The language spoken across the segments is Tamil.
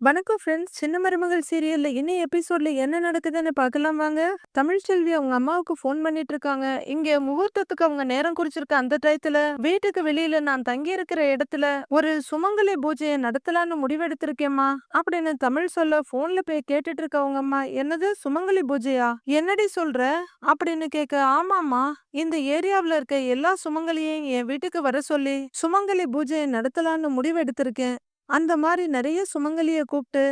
வணக்கம் ஃப்ரெண்ட்ஸ் சின்ன மருமகள் சீரியல்ல இனி எபிசோட்ல என்ன நடக்குதுன்னு பார்க்கலாம் வாங்க. தமிழ்ச்செல்வி அவங்க அம்மாவுக்கு ஃபோன் பண்ணிட்டு இருக்காங்க இங்க முகூர்த்தத்துக்கு அவங்க நேரம் குறிச்சிருக்க அந்த டயத்துல வீட்டுக்கு வெளியில நான் தங்கி இருக்கிற இடத்துல ஒரு சுமங்கலி பூஜையை நடத்தலான்னு முடிவெடுத்திருக்கேம்மா. அப்படின்னு தமிழ் சொல்ல போன்ல போய் கேட்டுட்டு இருக்க அவங்க அம்மா என்னது சுமங்கலி பூஜையா? என்னடி சொல்ற? அப்படின்னு கேட்க ஆமாம்மா. இந்த ஏரியாவில் இருக்க எல்லா சுமங்கலியையும் என் வீட்டுக்கு வர சொல்லி சுமங்கலி பூஜையை நடத்தலான்னு முடிவெடுத்திருக்கேன். அந்த மாதிரி நிறைய சுமங்கலிய கூப்பிட்டு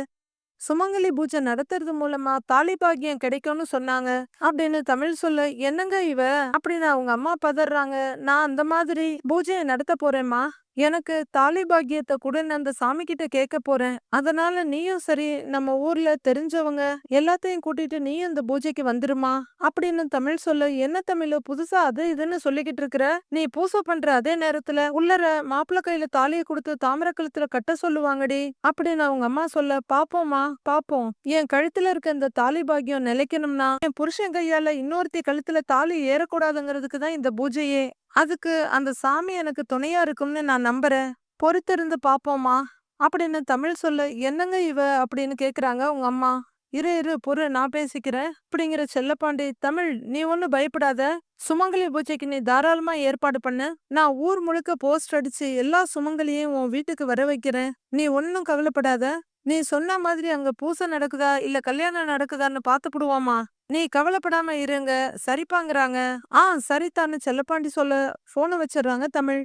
சுமங்கலி பூஜை நடத்துறது மூலமா தாலிபாகியம் கிடைக்கும்னு சொன்னாங்க. அப்படின்னு தமிழ் சொல்ல, "என்னங்க இவ?" அப்படின்னு அவங்க அம்மா பதறாங்க. "நான் அந்த மாதிரி பூஜைய நடத்த போறேம்மா எனக்கு தாலி கூட குடுன்னு அந்த சாமி கிட்ட கேட்க போறேன். அதனால நீயும் சரி, நம்ம ஊர்ல தெரிஞ்சவங்க எல்லாத்தையும் கூட்டிட்டு நீயும் இந்த பூஜைக்கு வந்துருமா." அப்படின்னு தமிழ் சொல்ல, "என்ன தமிழ் புதுசா அது இதுன்னு சொல்லிக்கிட்டு இருக்கிற? நீ பூசை பண்ற அதே நேரத்துல உள்ளர மாப்பிள்ள கையில தாலியை கொடுத்து தாமிர கழுத்துல கட்ட சொல்லுவாங்கடி." அப்படின்னு அவங்க அம்மா சொல்ல, பாப்போமா பாப்போம். என் கழுத்துல இருக்க இந்த தாலி பாக்கியம் நிலைக்கணும்னா, என் புருஷன் கையால இன்னொருத்தி கழுத்துல தாலி ஏறக்கூடாதுங்கிறதுக்கு தான் இந்த பூஜையே. அதுக்கு அந்த சாமி எனக்கு துணையா இருக்கும்னு நான் நம்புறேன். பொறுத்திருந்து பாப்போமா அப்படின்னு தமிழ் சொல்ல, "என்னங்க இவ?" அப்படின்னு கேக்குறாங்க உங்க அம்மா. "இரு இரு பொறு நான் பேசிக்கிறேன்." அப்படிங்கிற செல்லப்பாண்டி, "தமிழ் நீ ஒண்ணும் பயப்படாத. சுமங்கலி பூஜைக்கு நீ தாராளமா ஏற்பாடு பண்ணு. நான் ஊர் முழுக்க போஸ்ட் அடிச்சு எல்லா சுமங்கலியையும் உன் வீட்டுக்கு வர வைக்கிறேன். நீ ஒன்னும் கவலைப்படாத. நீ சொன்ன மாதிரி அங்க பூசை நடக்குதா இல்ல கல்யாணம் நடக்குதான்னு பாத்துப்புடுவோமா. நீ கவலைப்படாம இருங்க. சரிப்பாங்கறாங்க." "ஆ சரிதான்னு" செல்லப்பாண்டி சொல்ல போனை வச்சிடுறாங்க தமிழ்.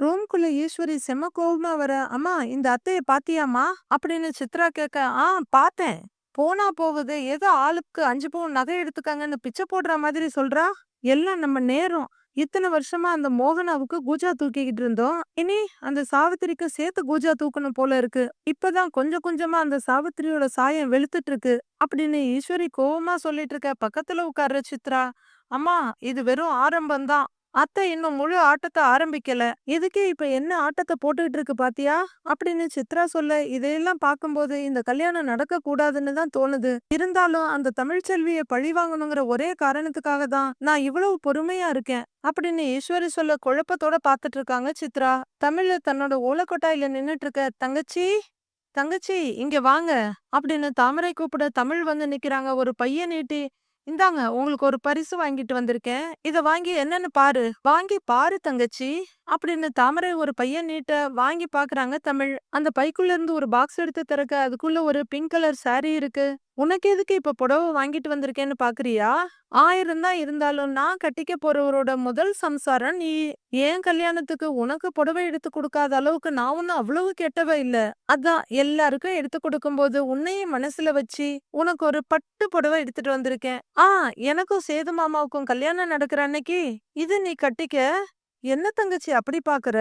ரூம்குள்ள ஈஸ்வரி செம்ம கோபமா வர, "அம்மா இந்த அத்தைய பாத்தியாம்மா?" அப்படின்னு சித்ரா கேட்க, "ஆ பார்த்தேன் போனா போகுது ஏதோ ஆளுக்கு அஞ்சு பவுன் நகை எடுத்துக்காங்கன்னு பிச்சை போடுற மாதிரி சொல்றா. எல்லாம் நம்ம நேரம். இத்தனை வருஷமா அந்த மோகனாவுக்கு கூஜா தூக்கிக்கிட்டு இருந்தோம். இனி அந்த சாவித்திரிக்கு சேர்த்து கூஜா தூக்கணும் போல இருக்கு. இப்பதான் கொஞ்சம் கொஞ்சமா அந்த சாவித்திரியோட சாயம் வெளுத்துட்டு இருக்கு." அப்படின்னு ஈஸ்வரி கோவமா சொல்லிட்டு இருக்க பக்கத்துல உட்கார்ற சித்ரா, "அம்மா இது வெறும் ஆரம்பம் தான். அத்தை இன்னும் முழு ஆட்டத்தை ஆரம்பிக்கல. இதுக்கே இப்ப என்ன ஆட்டத்தை போட்டுக்கிட்டு இருக்கு பாத்தியா?" அப்படின்னு சித்ரா சொல்ல, இதையெல்லாம் பார்க்கும்போது இந்த கல்யாணம் நடக்க கூடாதுன்னு தான் தோணுது. இருந்தாலும் அந்த தமிழ்ச்செல்விய பழி வாங்கணுங்கிற ஒரே காரணத்துக்காக தான் நான் இவ்வளவு பொறுமையா இருக்கேன். அப்படின்னு ஈஸ்வரி சொல்ல குழப்பத்தோட பாத்துட்டு இருக்காங்க சித்ரா. தமிழ்ல தன்னோட ஓலக்கொட்டாயில நின்னுட்டு இருக்க, "தங்கச்சி, தங்கச்சி இங்க வாங்க." அப்படின்னு தாமரை கூப்பிட தமிழ் வந்து நிக்கிறாங்க ஒரு பையன் நீட்டி, "இந்தாங்க உங்களுக்கு ஒரு பரிசு வாங்கிட்டு வந்திருக்கேன். இத வாங்கி என்னன்னு பாரு. வாங்கி பாரு தங்கச்சி." அப்படின்னு தாமரை ஒரு பைய நீட்ட வாங்கி பாக்குறாங்க தமிழ். அந்த பைக்குள்ள இருந்து ஒரு பாக்ஸ் எடுத்து திறக்க அதுக்குள்ள ஒரு பிங்க் கலர் சாரி இருக்கு. "உனக்கு எதுக்கு இப்ப புடவை வாங்கிட்டு வந்திருக்கேன்னு பாக்குறியா? ஆயிரம் தான் இருந்தாலும் நான் கட்டிக்க போறவரோட முதல் சம்சாரம் நீ. என் கல்யாணத்துக்கு உனக்கு புடவை எடுத்து கொடுக்காத அளவுக்கு நான் ஒன்றும் அவ்வளவு கெட்டவ இல்ல. அதான் எல்லாருக்கும் எடுத்து கொடுக்கும்போது உன்னையும் மனசுல வச்சு உனக்கு ஒரு பட்டு புடவை எடுத்துட்டு வந்திருக்கேன். ஆ எனக்கும் சேது மாமாவுக்கும் கல்யாணம் நடக்கிற அன்னைக்கு இது நீ கட்டிக்க." "என்ன தங்கச்சி அப்படி பாக்குற?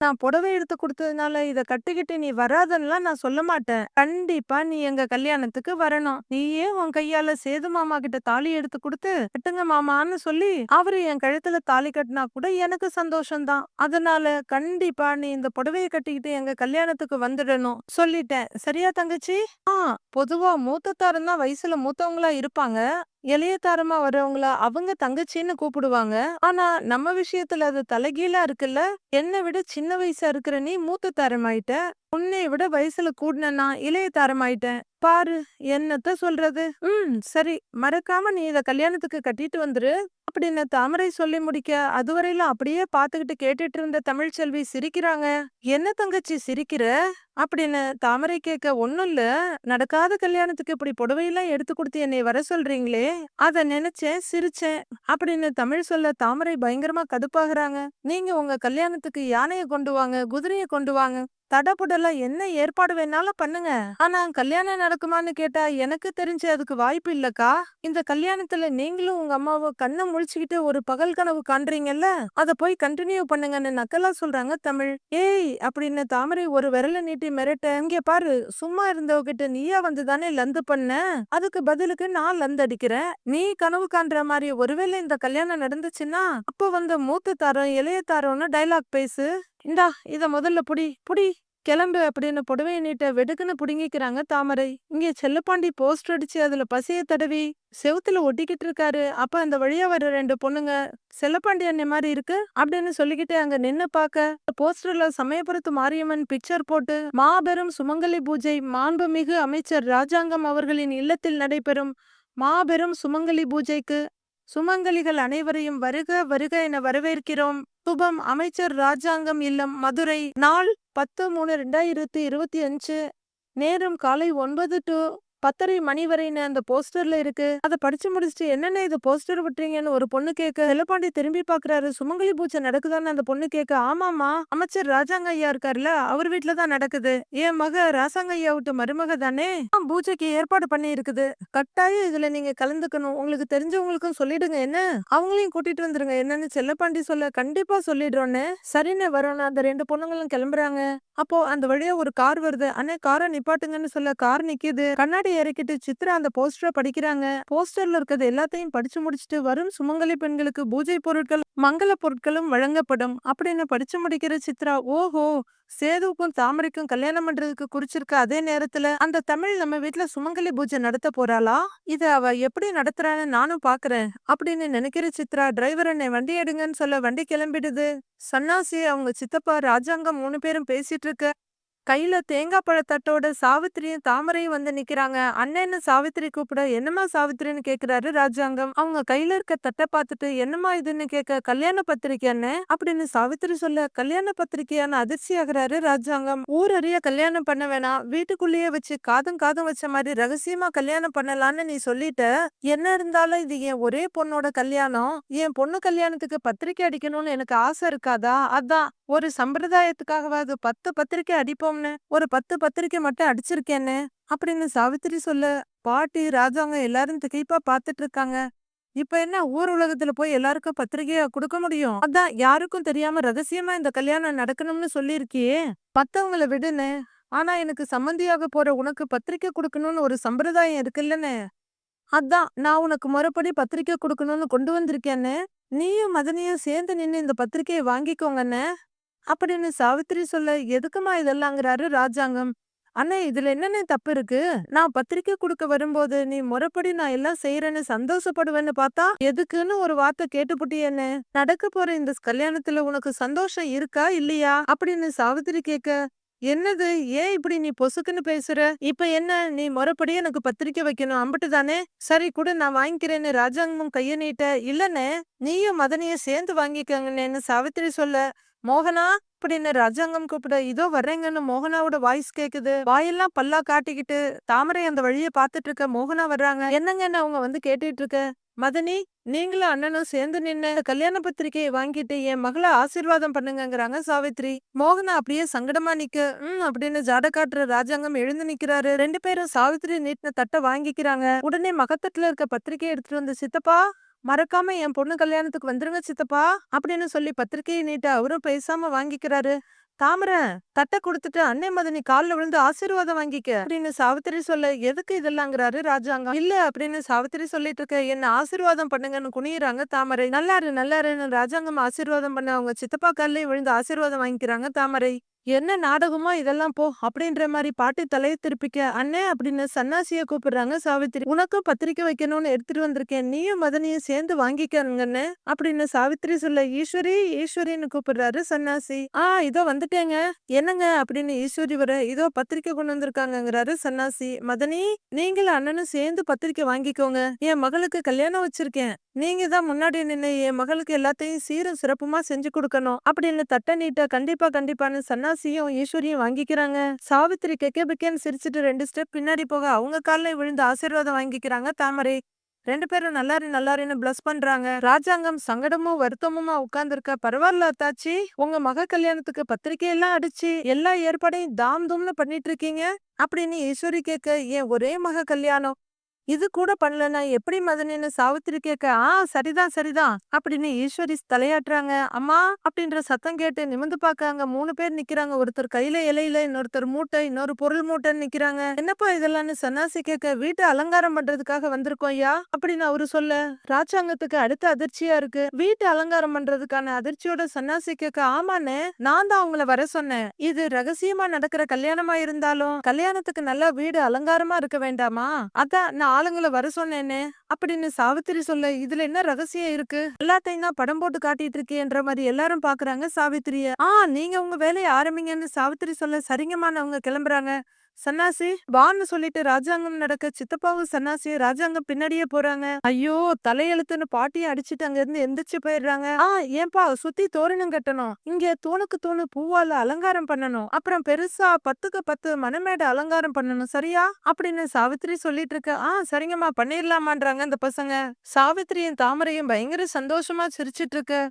நான் புடவை எடுத்து கொடுத்ததுனால இத கட்டிக்கிட்டு நீ வராதன்னுலாம் நான் சொல்ல மாட்டேன். கண்டிப்பா நீ எங்க கல்யாணத்துக்கு வரணும். நீயே உன் கையால சேது மாமா கிட்ட தாலி எடுத்து கொடுத்து கட்டுங்க மாமான்னு சொல்லி அவரு என் கழுத்துல தாலி கட்டினா கூட எனக்கு சந்தோஷம் தான். அதனால கண்டிப்பா நீ இந்த புடவைய கட்டிக்கிட்டு எங்க கல்யாணத்துக்கு வந்துடணும். சொல்லிட்டேன். சரியா தங்கச்சி?" "ஆ பொதுவா மூத்தத்தாரம் தான் வயசுல மூத்தவங்களா இருப்பாங்க. இளையதாரமா வரவங்கள அவங்க தங்கச்சின்னு கூப்பிடுவாங்க. ஆனா நம்ம விஷயத்துல அது தலைகீழா இருக்குல்ல. என்னை விட சின்ன வயசா இருக்கிற நீ மூத்த தாரமாயிட்ட. உன்னைய விட வயசுல கூடுன நான் இளைய தாரமாயிட்டேன். பாரு என்னத்த சொல்றது. ம் சரி மறக்காம நீ இத கல்யாணத்துக்கு கட்டிட்டு வந்துரு." அப்படின்னு தாமரை சொல்லி முடிக்க, அதுவரையிலும் அப்படியே பாத்துக்கிட்டு கேட்டுட்டு இருந்த தமிழ்ச்செல்வி சிரிக்கிறாங்க. "என்ன தங்கச்சி சிரிக்கிற?" அப்படின்னு தாமரை கேட்க, "ஒண்ணும் இல்ல. நடக்காத கல்யாணத்துக்கு இப்படி புடவையெல்லாம் எடுத்து குடுத்து என்னைய வர சொல்றீங்களே, அத நினைச்சேன் சிரிச்சேன்." அப்படின்னு தமிழ் சொல்ல தாமரை பயங்கரமா கடுப்பாகுறாங்க. "நீங்க உங்க கல்யாணத்துக்கு யானைய கொண்டு வாங்க, குதிரைய கொண்டு வாங்க. தடபுடலா என்ன ஏற்பாடு வேணாலும் பண்ணுங்க. ஆனா கல்யாணம் நடக்குமான்னு கேட்டா எனக்கு தெரிஞ்சு அதுக்கு வாய்ப்பு இல்லக்கா. இந்த கல்யாணத்துல நீங்களும் உங்க அம்மாவும் கண்ணை முழிச்சுக்கிட்டு ஒரு பகல் கனவு காண்றீங்கல்ல, அத போய் கண்டினியூ பண்ணுங்கன்னு நக்கலா சொல்றாங்க தமிழ். "ஏய்" அப்படின்னு தாமரை ஒரு விரல நீட்டி மிரட்ட, "இங்க பாரு சும்மா இருந்தவகிட்ட நீயா வந்து தானே லந்து பண்ண. அதுக்கு பதிலுக்கு நான் லந்து அடிக்கிறேன். நீ கனவு காண்ற மாதிரி ஒருவேளை இந்த கல்யாணம் நடந்துச்சுன்னா, அப்ப வந்த மூத்த தாரம், இளைய தாரம்னு டயலாக் பேசு. இந்தா இத முதல்ல புடி புடி." கிளம்பு அப்படின்னு புடவை நீட்ட வெடுக்குன்னு புடுங்கிக்கிறாங்க தாமரை இங்கே செல்லப்பாண்டி போஸ்டர் அடிச்சு அதுல பசைய தடவி செவுத்துல ஒட்டிக்கிட்டு இருக்காரு அப்ப அந்த வழியா வர ரெண்டு பொண்ணுங்க செல்லப்பாண்டி அண்ணன் மாதிரி இருக்கு அப்படின்னு சொல்லிக்கிட்டு அங்க நின்னு பாக்க போஸ்டர்ல சமயபுரத்து மாரியம்மன் பிக்சர் போட்டு மாபெரும் சுமங்கலி பூஜை மாண்புமிகு அமைச்சர் ராஜாங்கம் அவர்களின் இல்லத்தில் நடைபெறும் மாபெரும் சுமங்கலி பூஜைக்கு சுமங்கலிகள் அனைவரையும் வருக வருக என வரவேற்கிறோம். சுபம் அமைச்சர் ராஜாங்கம் இல்லம் மதுரை நாள் பத்து மூணு ரெண்டாயிரத்தி இருபத்தி அஞ்சு. நேரம் காலை ஒன்பது டு பத்தரை மணி வரைன்னு அந்த போஸ்டர்ல இருக்கு. அதை படிச்சு முடிச்சுட்டு என்னென்ன இது போஸ்டர் விட்டுறீங்கன்னு ஒரு பொண்ணு கேட்க செல்லப்பாண்டி திரும்பி பாக்குறாரு. சுமங்கலி பூச்சை நடக்குதான்னு அந்த பொண்ணு கேட்க ஆமாமா அமைச்சர் ராஜாங்க ஐயா இருக்காருல்ல அவர் வீட்டுல தான் நடக்குது. என் மக ராசாங்க ஐயா விட்டு மருமக தானே? பூஜைக்கு ஏற்பாடு பண்ணி இருக்குது. கட்டாயம் இதுல நீங்க கலந்துக்கணும். உங்களுக்கு தெரிஞ்சவங்களுக்கும் சொல்லிடுங்க என்ன? அவங்களையும் கூட்டிட்டு வந்துருங்க. என்னன்னு செல்லப்பாண்டி சொல்ல கண்டிப்பா சொல்லிடுறோன்னு. சரின்னு வரணும் அந்த ரெண்டு பொண்ணுங்களும் கிளம்புறாங்க. அப்போ அந்த வழியா ஒரு கார் வருது. அண்ணே காரை நிப்பாட்டுங்கன்னு சொல்ல கார் நிக்குது. கண்ணாடி இறக்கிட்டு சித்ரா அந்த போஸ்டரை படிக்கிறாங்க? போஸ்டர்ல இருக்கிறது எல்லாத்தையும் படிச்சு முடிச்சுட்டு வரும் சுமங்கலி பெண்களுக்கு பூஜை பொருட்கள் மங்கள பொருட்களும் வழங்கப்படும். அப்படின்னு படிச்சு முடிக்கிற சித்ரா ஓஹோ! சேதுவுக்கும் தாமரைக்கும் கல்யாணம் பண்றதுக்கு குறிச்சிருக்க அதே நேரத்துல அந்த தமிழ் நம்ம வீட்ல சுமங்கலி பூஜை நடத்த போறாளா? இத அவ எப்படி நடத்துறான்னு நானும் பாக்குறேன் அப்படின்னு நினைக்கிற சித்ரா டிரைவர் என்னை வண்டி எடுங்கன்னு சொல்ல வண்டி கிளம்பிடுது. சன்னாசி அவங்க சித்தப்பா ராஜாங்கம் மூணு பேரும் பேசிட்டு இருக்க கையில தேங்காய் பழத்தட்டோட சாவித்திரியும் தாமரையும் வந்து நிக்கிறாங்க. அண்ணன்னு சாவித்திரி கூப்பிட என்னம்மா சாவித்திரின்னு கேக்குறாரு ராஜாங்கம். அவங்க கையில இருக்க தட்டை பார்த்துட்டு என்னம்மா இதுன்னு கேட்க கல்யாண பத்திரிக்கை அப்படின்னு சாவித்திரி சொல்ல கல்யாண பத்திரிக்கையான அதிர்ச்சி ஆகுறாரு ராஜாங்கம். ஊர் அறிய கல்யாணம் பண்ண வேணாம். வீட்டுக்குள்ளேயே வச்சு காதும் காதும் வச்ச மாதிரி ரகசியமா கல்யாணம் பண்ணலான்னு நீ சொல்லிட்ட. என்ன இருந்தாலும் இது என் ஒரே பொண்ணோட கல்யாணம். என் பொண்ணு கல்யாணத்துக்கு பத்திரிக்கை அடிக்கணும்னு எனக்கு ஆசை இருக்காதா? அதான் ஒரு சம்பிரதாயத்துக்காகவாது பத்து பத்திரிக்கை அடிப்போம் அடிப்போம்னு ஒரு பத்து பத்திரிக்கை மட்டும் அடிச்சிருக்கேன்னு அப்படின்னு சாவித்திரி சொல்ல பாட்டி ராஜாங்க எல்லாரும் திகைப்பா பாத்துட்டு இருக்காங்க. இப்ப என்ன ஊர் உலகத்துல போய் எல்லாருக்கும் பத்திரிகையா கொடுக்க முடியும்? அதான் யாருக்கும் தெரியாம ரகசியமா இந்த கல்யாணம் நடக்கணும்னு சொல்லியிருக்கியே. பத்தவங்கள விடுன்னு. ஆனா எனக்கு சம்மந்தியாக போற உனக்கு பத்திரிக்கை கொடுக்கணும்னு ஒரு சம்பிரதாயம் இருக்குல்லன்னு. அதான் நான் உனக்கு முறைப்படி பத்திரிக்கை கொடுக்கணும்னு கொண்டு வந்திருக்கேன்னு. நீயும் மதனியும் சேர்ந்து நின்னு இந்த பத்திரிக்கையை வாங்கிக்கோங்கன்னு. அப்படின்னு சாவித்திரி சொல்ல எதுக்குமா இதெல்லாங்கிறாரு ராஜாங்கம். அண்ணே இதுல என்னென்ன தப்பு இருக்கு? நான் பத்திரிக்கை கொடுக்க வரும்போது நீ முறைப்படி நான் எல்லாம் செய்யறேன்னு சந்தோஷப்படுவேன்னு பார்த்தா எதுக்குன்னு ஒரு வார்த்தை கேட்டுப்புட்டியேன்னு நடக்க போற இந்த கல்யாணத்துல உனக்கு சந்தோஷம் இருக்கா இல்லையா? அப்படின்னு சாவித்திரி கேட்க என்னது? ஏன் இப்படி நீ பொசுக்குன்னு பேசுற? இப்ப என்ன? நீ மறுபடியும் எனக்கு பத்திரிக்கை வைக்கணும். அம்பிட்டு தானே? சரி கூட நான் வாங்கிக்கிறேன்னு ராஜாங்கமும் கைய நீட்ட இல்லனே நீயும் மதனையும் சேர்ந்து வாங்கிக்கங்கன்னு சாவித்திரி சொல்ல மோகனா அப்படின்னு ராஜாங்கம் கூப்பிட? இதோ வர்றேங்கன்னு மோகனாவோட வாய்ஸ் கேக்குது. வாயெல்லாம் பல்லா காட்டிக்கிட்டு தாமரை அந்த வழிய பாத்துட்டு இருக்க மோகனா வர்றாங்க. என்னங்கன்னு அவங்க வந்து கேட்டுட்டு இருக்க? மதனி நீங்களும் அண்ணனும் சேர்ந்து நின்று கல்யாண பத்திரிக்கையை வாங்கிட்டு என் மகளை ஆசீர்வாதம் பண்ணுங்கங்கிறாங்க சாவித்ரி. மோகனா அப்படியே சங்கடமா நிக்க ம் அப்படின்னு ஜாட காட்டுற ராஜாங்கம் எழுந்து நிக்கிறாரு. ரெண்டு பேரும் சாவித்ரி நீட்டின தட்டை வாங்கிக்கிறாங்க. உடனே மகத்தட்டுல இருக்க பத்திரிக்கையை எடுத்துட்டு வந்து சித்தப்பா மறக்காம என் பொண்ணு கல்யாணத்துக்கு வந்துருங்க சித்தப்பா அப்படின்னு சொல்லி பத்திரிக்கையை நீட்ட அவரும் பேசாம வாங்கிக்கிறாரு. தாமரை தட்டை கொடுத்துட்டு அன்னை மதனி காலில் விழுந்து ஆசீர்வாதம் வாங்கிக்க அப்படின்னு சாவித்திரி சொல்ல எதுக்கு இதெல்லாங்கிறாரு ராஜாங்கம்? இல்ல அப்படின்னு சாவித்திரி சொல்லிட்டு இருக்க என்ன ஆசீர்வாதம் பண்ணுங்கன்னு குனியிறாங்க தாமரை. நல்லாரு நல்லாருன்னு ராஜாங்கம் ஆசீர்வாதம் பண்ண அவங்க சித்தப்பா கால்லயும் விழுந்து ஆசீர்வாதம் வாங்கிக்கிறாங்க தாமரை. என்ன நாடகமா இதெல்லாம் போ அப்படின்ற மாதிரி பாட்டி தலையை திருப்பிக்க அண்ணே அப்படின்னு சன்னாசிய கூப்பிடுறாங்க சாவித்திரி. உனக்கும் பத்திரிக்கை வைக்கணும்னு எடுத்துட்டு வந்திருக்கேன். நீயும் மதனியும் சேர்ந்து வாங்கிக்கணுங்கன்னு அப்படின்னு சாவித்திரி சொல்ல ஈஸ்வரி ஈஸ்வரின்னு கூப்பிடுறாரு சன்னாசி. ஆ இதோ வந்துட்டேங்க. என்னங்க? அப்படின்னு ஈஸ்வரி வர இதோ பத்திரிக்கை கொண்டு வந்திருக்காங்கங்கிறாரு சன்னாசி. மதனி நீங்களும் அண்ணனும் சேர்ந்து பத்திரிக்கை வாங்கிக்கோங்க. என் மகளுக்கு கல்யாணம் வச்சிருக்கேன். நீங்க தான் முன்னாடி நின்று என் மகளுக்கு எல்லாத்தையும் சீரும் சிறப்புமா செஞ்சு கொடுக்கணும் அப்படின்னு தட்ட நீட்ட கண்டிப்பா கண்டிப்பான்னு சன்னாசியும் ஈஸ்வரியும் வாங்கிக்கிறாங்க. சாவித்திரி கெக்கேபிக்கேன்னு சிரிச்சுட்டு ரெண்டு ஸ்டெப் பின்னாடி போக அவங்க காலில் விழுந்து ஆசீர்வாதம் வாங்கிக்கிறாங்க தாமரை. ரெண்டு பேரும் நல்லாரு நல்லாருன்னு பிளஸ் பண்றாங்க. ராஜாங்கம் சங்கடமும் வருத்தமுமா உட்கார்ந்துருக்க. பரவாயில்ல அத்தாச்சி. உங்க மக கல்யாணத்துக்கு பத்திரிக்கை எல்லாம் அடிச்சு எல்லா ஏற்பாடையும் தாம் தூம்னு பண்ணிட்டு இருக்கீங்க. அப்படின்னு ஈஸ்வரி கேட்க ஏன் ஒரே மக கல்யாணம்? இது கூட பண்ணலன்னா எப்படி மதனின்னு சாவித்திரி கேட்க ஆ சரிதான் சரிதான் அப்படின்னு ஈஸ்வரி தலையாட்டுறாங்க. அம்மா அப்படின்ற சத்தம் கேட்டு நிமிந்து பாக்காங்க மூணு பேர் நிக்கிறாங்க. ஒருத்தர் கையில இலையில இன்னொருத்தர் மூட்டை இன்னொரு பொருள் மூட்டைன்னு நிக்கிறாங்க. என்னப்பா இதெல்லாம்னு சன்னாசி கேட்க வீட்டை அலங்காரம் பண்றதுக்காக வந்திருக்கோம் ஐயா அப்படின்னு அவரு சொல்ல ராஜாங்கத்துக்கு அடுத்த அதிர்ச்சியா இருக்கு. வீட்டை அலங்காரம் பண்றதுக்கான அதிர்ச்சியோட சன்னாசி கேட்க ஆமாண்ணே நான் தான் அவங்கள வர சொன்னேன். இது ரகசியமா நடக்கிற கல்யாணமா இருந்தாலும் கல்யாணத்துக்கு நல்லா வீடு அலங்காரமா இருக்க வேண்டாமா? அதான் நான் ஆளுங்களை வர சொன்னேனே அப்படின்னு சாவித்திரி சொல்ல இதுல என்ன ரகசியம் இருக்கு? எல்லாத்தையும் தான் படம் போட்டு காட்டிட்டு இருக்கேன்ற மாதிரி எல்லாரும் பாக்குறாங்க சாவித்திரிய. ஆ நீங்க உங்க வேலையை ஆரம்பிங்கன்னு சாவித்திரி சொல்ல சரிங்கம்மா அவங்க கிளம்புறாங்க. சன்னாசி வான்னு சொல்லிட்டு ராஜாங்கம் நடக்க சித்தப்பாவும் சன்னாசி ராஜாங்கம் பின்னாடியே போறாங்க. ஐயோ தலையெழுத்துன்னு பாட்டியை அடிச்சிட்டு அங்க இருந்து எந்திரிச்சு போயிடுறாங்க. ஆ ஏன்பா சுத்தி தோரணம் கட்டணும். இங்க தூணுக்கு தூணு பூவால அலங்காரம் பண்ணணும். அப்புறம் பெருசா பத்துக்கு பத்து மணமேடை அலங்காரம் பண்ணணும் சரியா? அப்படின்னு சாவித்திரி சொல்லிட்டு இருக்க. ஆ சரிங்கம்மா பண்ணிடலாமான்றாங்க அந்த பசங்க. சாவித்திரியும் தாமரையும் பயங்கர சந்தோஷமா சிரிச்சிட்டு இருக்கு.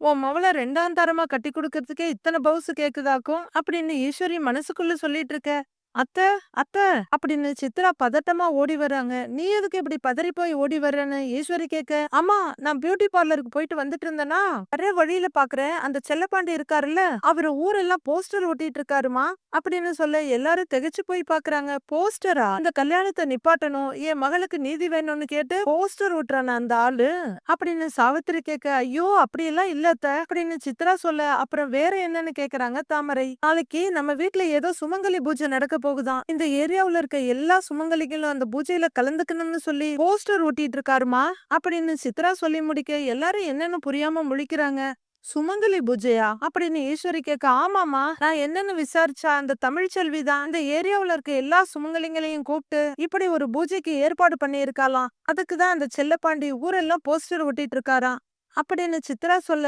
உன் மவளை ரெண்டாம் தரமா கட்டி கொடுக்கறதுக்கே இத்தனை பவுசு கேக்குதாக்கும்? அப்படின்னு ஈஸ்வரி மனசுக்குள்ள சொல்லிட்டு இருக்க. அத்த அத்த அப்படின்னு சித்ரா பதட்டமா ஓடி வர்றாங்க. நீ எதுக்கு இப்படி பதறி போய் ஓடி வர்றன்னு? ஈஸ்வரி கேட்க அம்மா நான் பியூட்டி பார்லருக்கு போயிட்டு வந்துட்டு இருந்தேனா? நிறைய வழியில பாக்குறேன். அந்த செல்லப்பாண்டி இருக்காருல்ல அவரு ஊரெல்லாம் போஸ்டர் ஒட்டிட்டு இருக்காருமா? அப்படின்னு சொல்ல எல்லாரும் திகைச்சு போய் பாக்குறாங்க. போஸ்டரா இந்த கல்யாணத்தை நிப்பாட்டணும். என் மகளுக்கு நீதி வேணும்னு கேட்டு போஸ்டர் ஓட்டுறான அந்த ஆளு? அப்படின்னு சாவித்திரி கேட்க ஐயோ அப்படியெல்லாம் இல்ல அத்த அப்படின்னு சித்ரா சொல்ல அப்புறம் வேற என்னன்னு கேக்குறாங்க தாமரை. நாளைக்கு நம்ம வீட்டுல ஏதோ சுமங்கலி பூஜை நடக்க போகுதான். இந்த ஏரியாவுல இருக்க எல்லா சுமங்கலிகளும் அந்த பூஜையில கலந்துக்கணும்னு சொல்லி போஸ்டர் ஒட்டிட்டு இருக்காருமா அப்படின்னு சித்ரா சொல்லி முடிக்க எல்லாரும் என்னன்னு புரியாம முழிக்கிறாங்க. சுமங்கலி பூஜையா? அப்படின்னு ஈஸ்வரி கேட்க ஆமாமா நான் என்னன்னு விசாரிச்சா அந்த தமிழ்ச்செல்வி தான் இந்த ஏரியாவுல இருக்க எல்லா சுமங்கலிங்களையும் கூப்பிட்டு இப்படி ஒரு பூஜைக்கு ஏற்பாடு பண்ணியிருக்காளாம். அதுக்கு தான் அந்த செல்லப்பாண்டி ஊரெல்லாம் போஸ்டர் ஒட்டிட்டு இருக்காராம் அப்படின்னு சித்ரா சொல்ல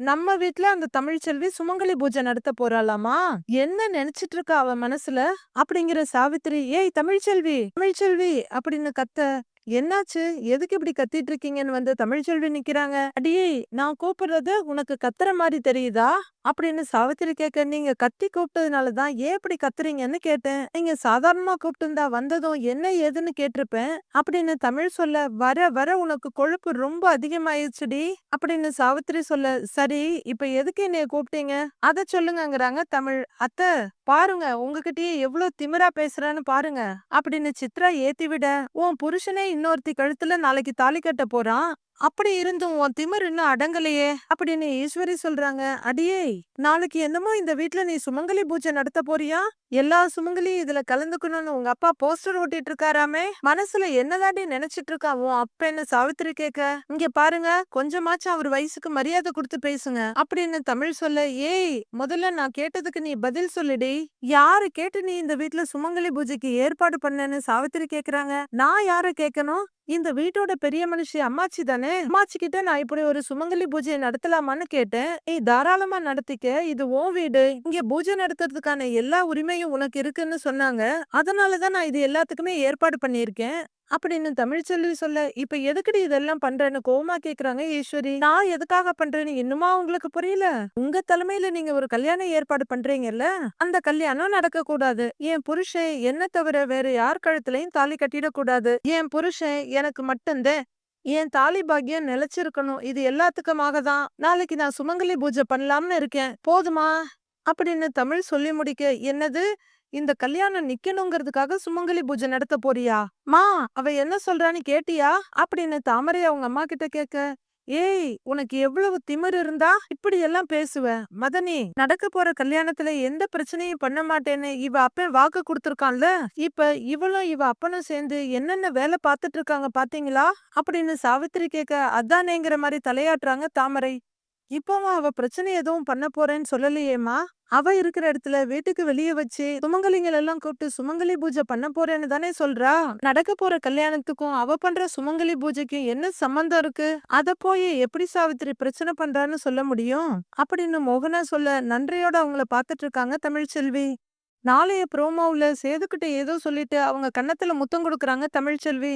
நம்ம வீட்ல அந்த தமிழ்ச்செல்வி சுமங்கலி பூஜை நடத்த போறாளாமா? என்ன நினைச்சிட்டு இருக்கா அவ மனசுல? அப்படிங்கிற சாவித்திரி ஏய் தமிழ்ச்செல்வி தமிழ்ச்செல்வி அப்படின்னு கத்த என்னாச்சு? எதுக்கு இப்படி கத்திட்டு இருக்கீங்கன்னு வந்து தமிழ்ச்செல்வி நிக்கிறாங்க. அடியே! நான் கூப்பிடுறது உனக்கு கத்துற மாதிரி தெரியுதா? அப்படின்னு சாவித்திரி கேட்க நீங்க கத்தி கூப்பிட்டதுனாலதான் ஏன் இப்படி கத்துறீங்கன்னு கேட்டேன். நீங்க சாதாரணமா கூப்பிட்டு வந்ததும் என்ன ஏதுன்னு கேட்டிருப்பேன் அப்படின்னு தமிழ் சொல்ல வர வர உனக்கு கொழுப்பு ரொம்ப அதிகமாயிருச்சுடி அப்படின்னு சாவித்திரி சொல்ல சரி இப்ப எதுக்கு என்னைய கூப்பிட்டீங்க? அத சொல்லுங்கங்கிறாங்க தமிழ். அத்தை பாருங்க உங்ககிட்டயே எவ்வளவு திமிரா பேசுறேன்னு பாருங்க அப்படின்னு சித்ரா ஏத்தி விட உன் புருஷனே இன்னொருத்தி கழுத்துல நாளைக்கு தாலி கட்ட போறான். அப்படி இருந்தும் உன் திமிர் இன்னும் அடங்கலையே அப்படின்னு ஈஸ்வரி சொல்றாங்க. அடியே நாளைக்கு என்னமோ இந்த வீட்டுல நீ சுமங்கலி பூஜை நடத்த போறியா? எல்லா சுமங்கலியும் இதுல கலந்துக்கணும்னு உங்க அப்பா போஸ்டர் ஓட்டிட்டு இருக்காராமே? மனசுல என்னதாண்டி நினைச்சிட்டு இருக்கா? உன் அப்பன்னு சாவித்திரி கேட்க? இங்க பாருங்க கொஞ்சமாச்சும் அவர் வயசுக்கு மரியாதை கொடுத்து பேசுங்க அப்படின்னு தமிழ் சொல்ல ஏய் முதல்ல நான் கேட்டதுக்கு நீ பதில் சொல்லுடி. யாரு கேட்டு நீ இந்த வீட்டுல சுமங்கலி பூஜைக்கு ஏற்பாடு பண்ணேன்னு சாவித்திரி கேக்குறாங்க? நான் யார கேட்கணும் இந்த வீட்டோட பெரிய மனுஷி அம்மாச்சி தானே? அம்மாச்சி கிட்ட நான் இப்படி ஒரு சுமங்கலி பூஜையை நடத்தலாமான்னு கேட்டேன். நீ தாராளமா நடத்திக்க. இது ஓ வீடு. இங்க பூஜை நடத்துறதுக்கான எல்லா உரிமையும் உனக்கு இருக்குன்னு சொன்னாங்க. அதனாலதான் நான் இது எல்லாத்துக்குமே ஏற்பாடு பண்ணியிருக்கேன். அப்படின்னு தமிழ்ச்செல்வி சொல்ல இப்ப எதுக்குடி இதெல்லாம் பண்றேன்னு கோமா கேக்குறாங்க ஈஸ்வரி? நான் எதுக்காக பண்றேன்னு இன்னுமா உங்களுக்கு புரியல? உங்க தலைமையில நீங்க ஒரு கல்யாணம் ஏற்பாடு பண்றீங்கல்ல? அந்த கல்யாணம் நடக்க கூடாது என் புருஷன் என்ன தவிர வேற யார் கழுத்துலயும் தாலி கட்டிடக்கூடாது. என் புருஷன் எனக்கு மட்டும்தான். என் தாலி பாக்கியம் நிலைச்சிருக்கணும். இது எல்லாத்துக்குமாக தான். நாளைக்கு நான் சுமங்கலி பூஜை பண்ணலாம்னு இருக்கேன். போதுமா? அப்படின்னு தமிழ் சொல்லி முடிக்க என்னது? இந்த கல்யாணம் நிக்கணுங்கிறதுக்காக சுமங்கலி பூஜை நடத்த போறியா? மா அவ என்ன சொல்றான்னு கேட்டியா? அப்படின்னு தாமரை அவங்க அம்மா கிட்ட கேக்க ஏய் உனக்கு எவ்வளவு திமிர் இருந்தா இப்படி எல்லாம் பேசுவ? மதனி நடக்க போற கல்யாணத்துல எந்த பிரச்சனையும் பண்ண மாட்டேன்னு இவ அப்பன் வாக்கு கொடுத்துருக்கான்ல? இப்ப இவளும் இவ அப்பனும் சேர்ந்து என்னென்ன வேலை பார்த்துட்டு இருக்காங்க பாத்தீங்களா? அப்படின்னு சாவித்திரி கேட்க அதானேங்கிற மாதிரி தலையாட்டுறாங்க தாமரை. இப்பவும் அவ பிரச்சனை எதுவும் பண்ண போறேன்னு சொல்லலையேம்மா? அவ இருக்கிற இடத்துல வீட்டுக்கு வெளியே வச்சு சுமங்கலிங்கள் எல்லாம் கூப்பிட்டு சுமங்கலி பூஜை பண்ண போறேன்னு தானே சொல்றா? நடக்க போற கல்யாணத்துக்கும் அவ பண்ற சுமங்கலி பூஜைக்கும் என்ன சம்பந்தம் இருக்கு? அத போய் எப்படி சாவித்திரி பிரச்சனை பண்றான்னு சொல்ல முடியும்? அப்படின்னு மோகனா சொல்ல நன்றியோட அவங்கள பாத்துட்டு இருக்காங்க தமிழ்ச்செல்வி. நாளைய ப்ரோமோவுல சேதுக்கிட்ட ஏதோ சொல்லிட்டு அவங்க கன்னத்துல முத்தம் கொடுக்கறாங்க தமிழ்ச்செல்வி.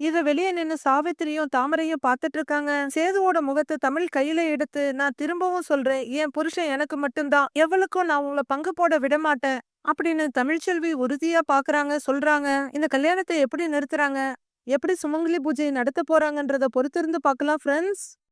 இத வெளியே நின்னு சாவித்திரியும் தாமரையும் பாத்துட்டு இருக்காங்க சேதுவோட முகத்தை தமிழ் கையில எடுத்து நான் திரும்பவும் சொல்றேன். என் புருஷன் எனக்கு மட்டும்தான். எவளுக்கும் நான் உங்களை பங்கு போட விட மாட்டேன் அப்படின்னு தமிழ்ச்செல்வி உறுதியா பாக்குறாங்க சொல்றாங்க. இந்த கல்யாணத்தை எப்படி நிறுத்துறாங்க? எப்படி சுமங்கலி பூஜை நடத்த போறாங்கன்றத பொறுத்திருந்து பார்க்கலாம் ஃப்ரெண்ட்ஸ்